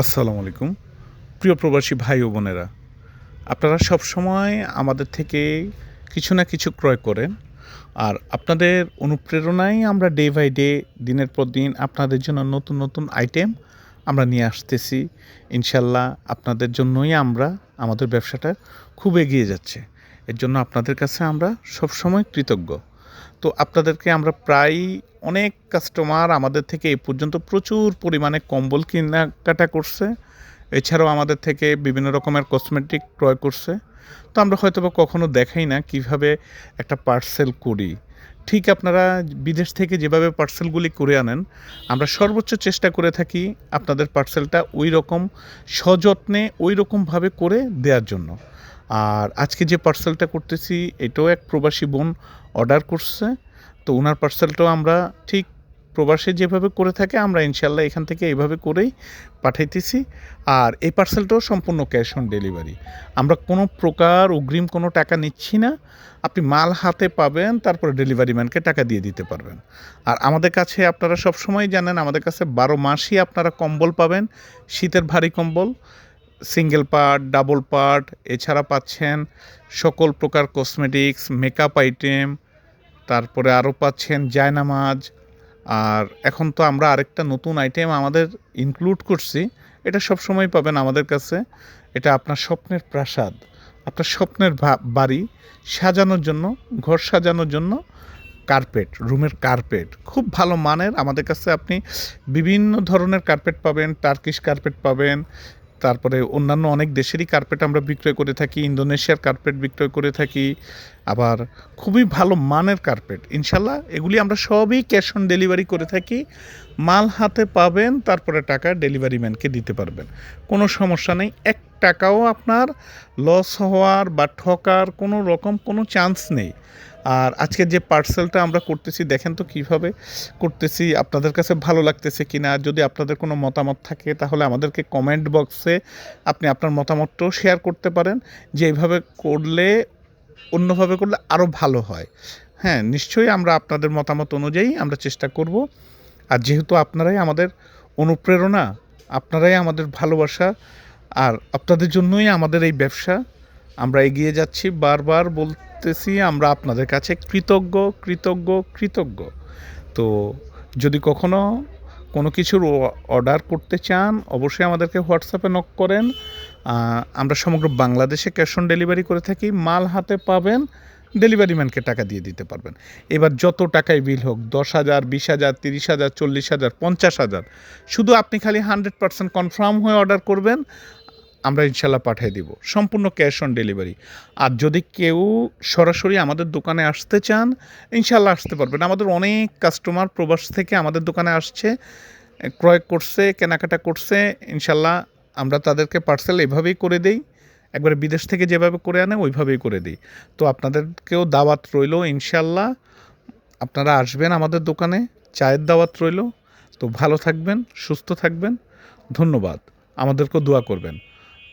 আসসালামু আলাইকুম। প্রিয় প্রবাসী ভাই ও বোনেরা, আপনারা সব সময় আমাদের থেকে কিছু না কিছু ক্রয় করেন, আর আপনাদের অনুপ্রেরণায় আমরা ডে বাই ডে দিনের পর দিন আপনাদের জন্য নতুন নতুন আইটেম আমরা নিয়ে আসতেছি। ইনশাল্লাহ আপনাদের জন্যই আমরা, আমাদের ব্যবসাটা খুব এগিয়ে যাচ্ছে। এর জন্য আপনাদের কাছে আমরা সব সময় কৃতজ্ঞ। তো আপনাদেরকে আমরা প্রায় অনেক কাস্টমার আমাদের থেকে এই পর্যন্ত প্রচুর পরিমাণে কম্বল কেনাকাটা করছে। এছাড়াও আমাদের থেকে বিভিন্ন রকমের কসমেটিক ক্রয় করছে। তো আমরা হয়তো বা কখনো দেখাই না কীভাবে একটা পার্সেল করি। ঠিক আপনারা বিদেশ থেকে যেভাবে পার্সেলগুলি করে আনেন, আমরা সর্বোচ্চ চেষ্টা করে থাকি আপনাদের পার্সেলটা ওই রকম সযত্নে ওই রকমভাবে করে দেওয়ার জন্য। আর আজকে যে পার্সেলটা করতেছি, এটাও এক প্রবাসী বোন অর্ডার করছে। তো ওনার পার্সেলটাও আমরা ঠিক প্রবাসে যেভাবে করে থাকে, আমরা ইনশাল্লাহ এখান থেকে এইভাবে করেই পাঠাইতেছি। আর এই পার্সেলটাও সম্পূর্ণ ক্যাশ অন ডেলিভারি আমরা কোনো প্রকার অগ্রিম কোনো টাকা নিচ্ছি না। আপনি মাল হাতে পাবেন, তারপরে ডেলিভারি ম্যানকে টাকা দিয়ে দিতে পারবেন। আর আমাদের কাছে আপনারা সব সময় জানেন, আমাদের কাছে বারো মাসই আপনারা কম্বল পাবেন, শীতের ভারী কম্বল। সিঙ্গেল পার্ট, ডাবল পার্ট, এছাড়া পাচ্ছেন সকল প্রকার কসমেটিক্স, মেকআপ আইটেম, তারপরে আরও পাচ্ছেন জায়নামাজ, আর এখন তো আমরা আরেকটা নতুন আইটেম আমাদের ইনক্লুড করছি, এটা সব সময় পাবেন আমাদের কাছে, এটা আপনার স্বপ্নের প্রাসাদ, আপনার স্বপ্নের বাড়ি সাজানোর জন্য, ঘর সাজানোর জন্য কার্পেট রুমের কার্পেট খুব ভালো মানের আমাদের কাছে আপনি বিভিন্ন ধরনের কার্পেট পাবেন টার্কিশ কার্পেট পাবেন তারপরে অন্যান্য অনেক দেশেরই কার্পেট আমরা বিক্রয় করে থাকি, ইন্দোনেশিয়ার কার্পেট বিক্রয় করে থাকি, আবার খুবই ভালো মানের কার্পেট ইনশাল্লাহ এগুলি আমরা সবই ক্যাশ অন ডেলিভারি করে থাকি, মাল হাতে পাবেন, তারপরে টাকা ডেলিভারি ম্যানকে দিতে পারবেন। কোনো সমস্যা নেই, এক টাকাও আপনার লস হওয়ার বা ঠকার কোনো রকম কোনো চান্স নেই। আর আজকে যে পার্সেলটা আমরা করতেছি, দেখেন তো কীভাবে করতেছি, আপনাদের কাছে ভালো লাগতেছে কিনা? যদি আপনাদের কোনো মতামত থাকে, তাহলে আমাদেরকে কমেন্ট বক্সে আপনি আপনার মতামতটাও শেয়ার করতে পারেন। যে এইভাবে করলে, অন্যভাবে করলে আরও ভালো হয়। হ্যাঁ নিশ্চয়ই আমরা আপনাদের মতামত অনুযায়ী আমরা চেষ্টা করব। আর যেহেতু আপনারাই আমাদের অনুপ্রেরণা, আপনারাই আমাদের ভালোবাসা, আর আপনাদের জন্যই আমাদের এই ব্যবসা, আমরা এগিয়ে যাচ্ছি। বারবার বলতেছি আমরা আপনাদের কাছে কৃতজ্ঞ কৃতজ্ঞ কৃতজ্ঞ। তো যদি কখনো কোনো কিছুর অর্ডার করতে চান, অবশ্যই আমাদেরকে হোয়াটসঅ্যাপে নক করেন। আমরা সমগ্র বাংলাদেশে ক্যাশ অন ডেলিভারি করে থাকি, মাল হাতে পাবেন ডেলিভারি ম্যানকে টাকা দিয়ে দিতে পারবেন। এবার যত টাকাই বিল হোক, দশ হাজার, বিশ হাজার, তিরিশ হাজার, চল্লিশ হাজার, পঞ্চাশ হাজার, শুধু আপনি খালি হান্ড্রেড পার্সেন্ট কনফার্ম হয়ে অর্ডার করবেন। আমরা ইনশাল্লাহ পাঠিয়ে দিব। সম্পূর্ণ ক্যাশ অন ডেলিভারি আর যদি কেউ সরাসরি আমাদের দোকানে আসতে চান, ইনশাল্লাহ আসতে পারবেন। আমাদের অনেক কাস্টমার প্রবাস থেকে আমাদের দোকানে আসছে, ক্রয় করছে, কেনাকাটা করছে, ইনশাল্লাহ আমরা তাদেরকে পার্সেল এভাবেই করে দেই। একবারে বিদেশ থেকে যেভাবে করে আনে, ওইভাবেই করে দিই। তো আপনাদেরকেও দাওয়াত রইল, ইনশাল্লাহ। আপনারা আসবেন আমাদের দোকানে, চায়ের দাওয়াত রইল। তো ভালো থাকবেন, সুস্থ থাকবেন। ধন্যবাদ। আমাদেরকেও দোয়া করবেন।